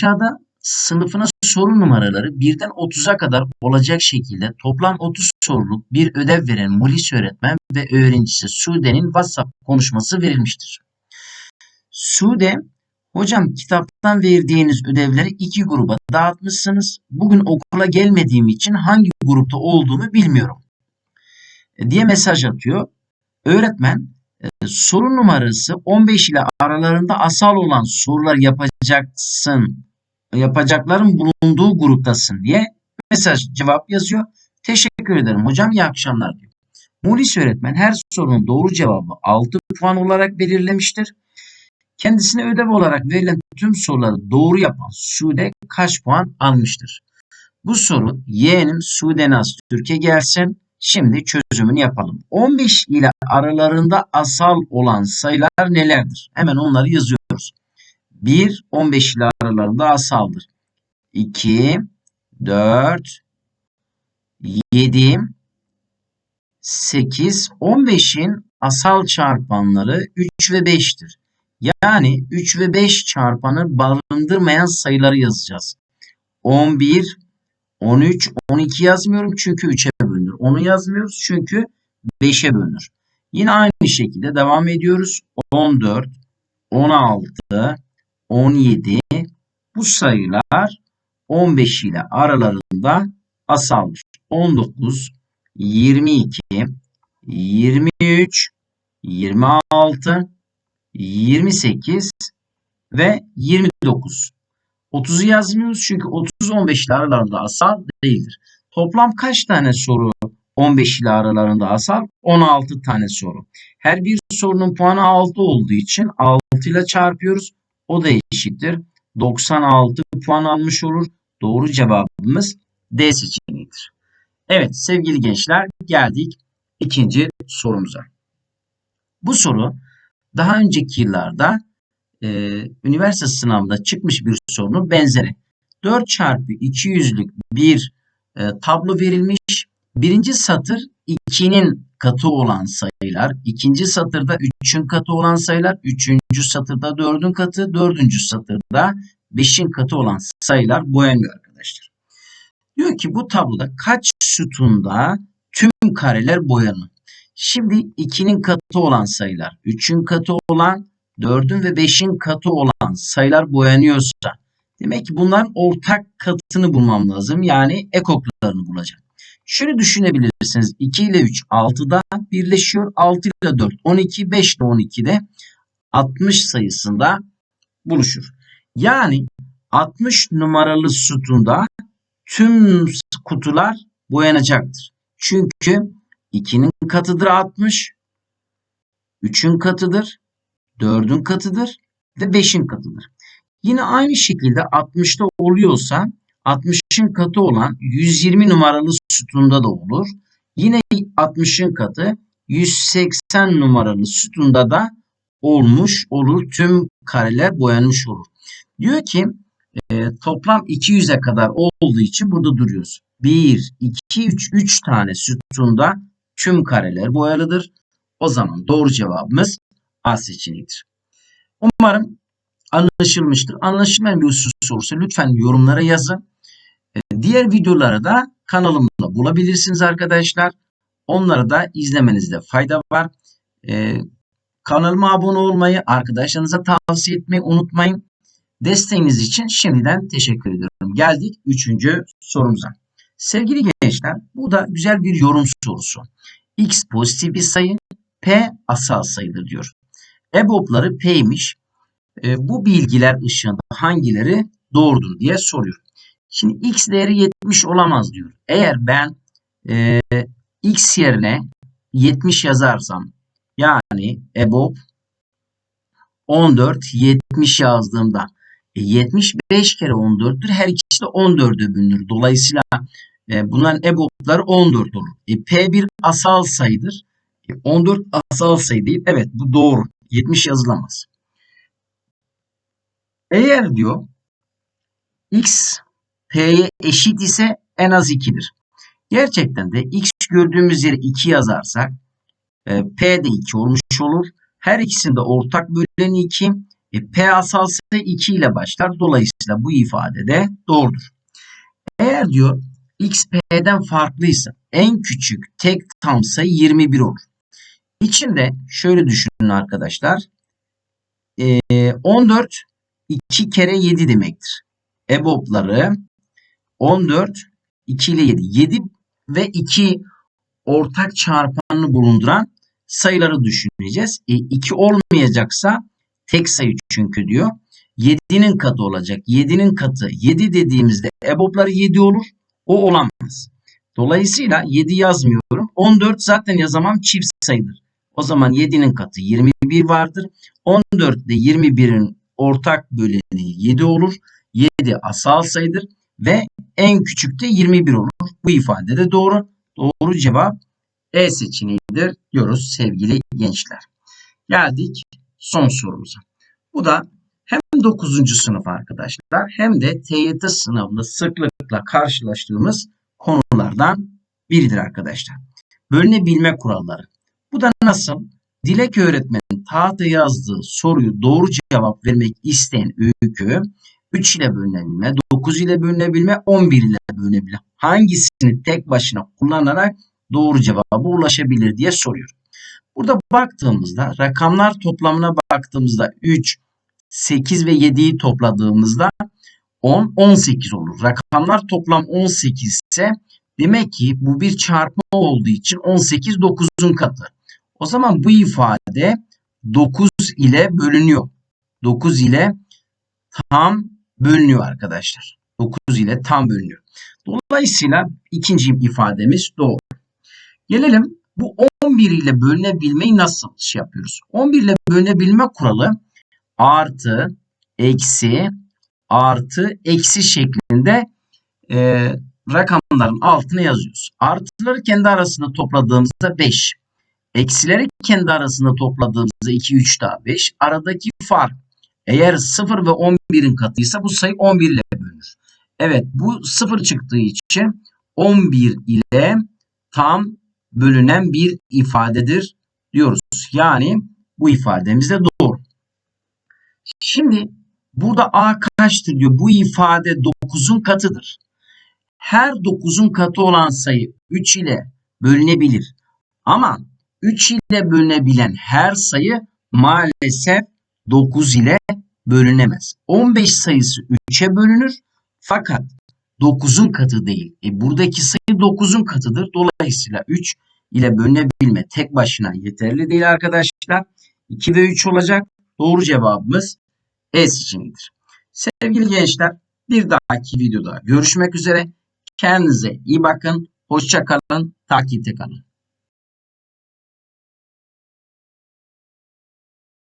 Aşağıda sınıfına soru numaraları birden 30'a kadar olacak şekilde toplam 30 soruluk bir ödev veren Mulis öğretmen ve öğrencisi Sude'nin WhatsApp konuşması verilmiştir. Sude, hocam kitaptan verdiğiniz ödevleri iki gruba dağıtmışsınız. Bugün okula gelmediğim için hangi grupta olduğumu bilmiyorum e, diye mesaj atıyor. Öğretmen e, soru numarası 15 ile aralarında asal olan sorular yapacaksın, yapacakların bulunduğu gruptasın diye mesaj cevap yazıyor. Teşekkür ederim hocam iyi akşamlar diyor. Mulis öğretmen her sorunun doğru cevabı 6 puan olarak belirlemiştir. Kendisine ödev olarak verilen tüm soruları doğru yapan Sude kaç puan almıştır? Bu soru yeğenim Sude Naz Türkiye gelsin. Şimdi çözümünü yapalım. 15 ile aralarında asal olan sayılar nelerdir? Hemen onları yazıyoruz. 1, 15 ile aralarında asaldır. 2, 4, 7, 8, 15'in asal çarpanları 3 ve 5'tir. Yani 3 ve 5 çarpanı barındırmayan sayıları yazacağız. 11, 13, 12 yazmıyorum çünkü 3'e bölünür. Onu yazmıyoruz çünkü 5'e bölünür. Yine aynı şekilde devam ediyoruz. 14, 16, 17 bu sayılar 15 ile aralarında asaldır. 19, 22, 23, 26, 28 ve 29. 30'u yazmıyoruz çünkü 30-15 ile aralarında asal değildir. Toplam kaç tane soru 15 ile aralarında asal? 16 tane soru. Her bir sorunun puanı 6 olduğu için 6 ile çarpıyoruz. O da eşittir. 96 puan almış olur. Doğru cevabımız D seçeneğidir. Evet sevgili gençler geldik ikinci sorumuza. Bu soru daha önceki yıllarda e, üniversite sınavında çıkmış bir sorunun benzeri. 4 çarpı 200'lük bir e, tablo verilmiş. Birinci satır 2'nin katı olan sayılar. ikinci satırda 3'ün katı olan sayılar. Üçüncü satırda 4'ün katı. Dördüncü satırda 5'in katı olan sayılar boyanıyor arkadaşlar. Diyor ki bu tabloda kaç sütunda tüm kareler boyanır? Şimdi 2'nin katı olan sayılar, 3'ün katı olan, 4'ün ve 5'in katı olan sayılar boyanıyorsa demek ki bunların ortak katını bulmam lazım. Yani ekoklarını bulacağım. Şöyle düşünebilirsiniz. 2 ile 3 6'da birleşiyor. 6 ile 4 12, 5 ile 12'de 60 sayısında buluşur. Yani 60 numaralı sütunda tüm kutular boyanacaktır. Çünkü 2'nin katıdır 60, 3'ün katıdır, 4'ün katıdır ve 5'in katıdır. Yine aynı şekilde 60'ta oluyorsa 60'ın katı olan 120 numaralı sütunda da olur. Yine 60'ın katı 180 numaralı sütunda da olmuş olur. Tüm kareler boyanmış olur. Diyor ki e, toplam 200'e kadar olduğu için burada duruyoruz. 1, 2, 3, 3 tane sütunda tüm kareler boyalıdır. O zaman doğru cevabımız A seçeneğidir. Umarım anlaşılmıştır. Anlaşılmayan bir husus olursa lütfen yorumlara yazın. E, diğer videoları da kanalımda bulabilirsiniz arkadaşlar. Onları da izlemenizde fayda var. Ee, kanalıma abone olmayı, arkadaşlarınıza tavsiye etmeyi unutmayın. Desteğiniz için şimdiden teşekkür ediyorum. Geldik üçüncü sorumuza. Sevgili gençler bu da güzel bir yorum sorusu. X pozitif bir sayı, P asal sayıdır diyor. EBOB'ları P'ymiş. E, bu bilgiler ışığında hangileri doğrudur diye soruyor. Şimdi X değeri 70 olamaz diyor. Eğer ben e, X yerine 70 yazarsam yani EBOB 14 70 yazdığımda e, 75 kere 14'tür. Her ikisi de 14'e bölünür. Dolayısıyla e, bunların EBOB'ları 14 olur. E, P bir asal sayıdır. E, 14 asal sayı değil. Evet bu doğru. 70 yazılamaz. Eğer diyor X P'ye eşit ise en az 2'dir. Gerçekten de X gördüğümüz yere 2 yazarsak e, P de 2 olmuş olur. Her ikisinde ortak böleni 2. E, P asalsa 2 ile başlar. Dolayısıyla bu ifade de doğrudur. Eğer diyor x p'den farklıysa en küçük tek tam sayı 21 olur. İçinde şöyle düşünün arkadaşlar. Ee, 14 2 kere 7 demektir. EBOB'ları 14 2 ile 7. 7 ve 2 ortak çarpanını bulunduran sayıları düşüneceğiz. E, 2 olmayacaksa tek sayı çünkü diyor. 7'nin katı olacak. 7'nin katı 7 dediğimizde EBOB'ları 7 olur. O olamaz. Dolayısıyla 7 yazmıyorum. 14 zaten yazamam çift sayıdır. O zaman 7'nin katı 21 vardır. 14 ile 21'in ortak böleni 7 olur. 7 asal sayıdır ve en küçük de 21 olur. Bu ifade de doğru. Doğru cevap E seçeneğidir diyoruz sevgili gençler. Geldik son sorumuza. Bu da hem 9. sınıf arkadaşlar hem de TYT sınavında sıklıkla karşılaştığımız konulardan biridir arkadaşlar. Bölünebilme kuralları. Bu da nasıl? Dilek öğretmenin tahta yazdığı soruyu doğru cevap vermek isteyen öykü 3 ile bölünebilme, 9 ile bölünebilme, 11 ile bölünebilme. Hangisini tek başına kullanarak doğru cevaba ulaşabilir diye soruyor. Burada baktığımızda rakamlar toplamına baktığımızda 3, 8 ve 7'yi topladığımızda 10, 18 olur. Rakamlar toplam 18 ise demek ki bu bir çarpma olduğu için 18 9'un katı. O zaman bu ifade 9 ile bölünüyor. 9 ile tam bölünüyor arkadaşlar. 9 ile tam bölünüyor. Dolayısıyla ikinci ifademiz doğru. Gelelim bu 11 ile bölünebilmeyi nasıl şey yapıyoruz? 11 ile bölünebilme kuralı artı, eksi, artı, eksi şeklinde e, rakamların altına yazıyoruz. Artıları kendi arasında topladığımızda 5. Eksileri kendi arasında topladığımızda 2, 3 daha 5. Aradaki fark eğer 0 ve 11'in katıysa bu sayı 11 ile bölünür. Evet bu 0 çıktığı için 11 ile tam bölünen bir ifadedir diyoruz. Yani bu ifademiz de doğru. Şimdi burada A kaçtır diyor. Bu ifade 9'un katıdır. Her 9'un katı olan sayı 3 ile bölünebilir. Ama 3 ile bölünebilen her sayı maalesef 9 ile bölünemez. 15 sayısı 3'e bölünür fakat 9'un katı değil. E buradaki sayı 9'un katıdır. Dolayısıyla 3 ile bölünebilme tek başına yeterli değil arkadaşlar. 2 ve 3 olacak. Doğru cevabımız E seçeneğidir. Sevgili gençler bir dahaki videoda görüşmek üzere. Kendinize iyi bakın. Hoşça kalın. Takipte kalın.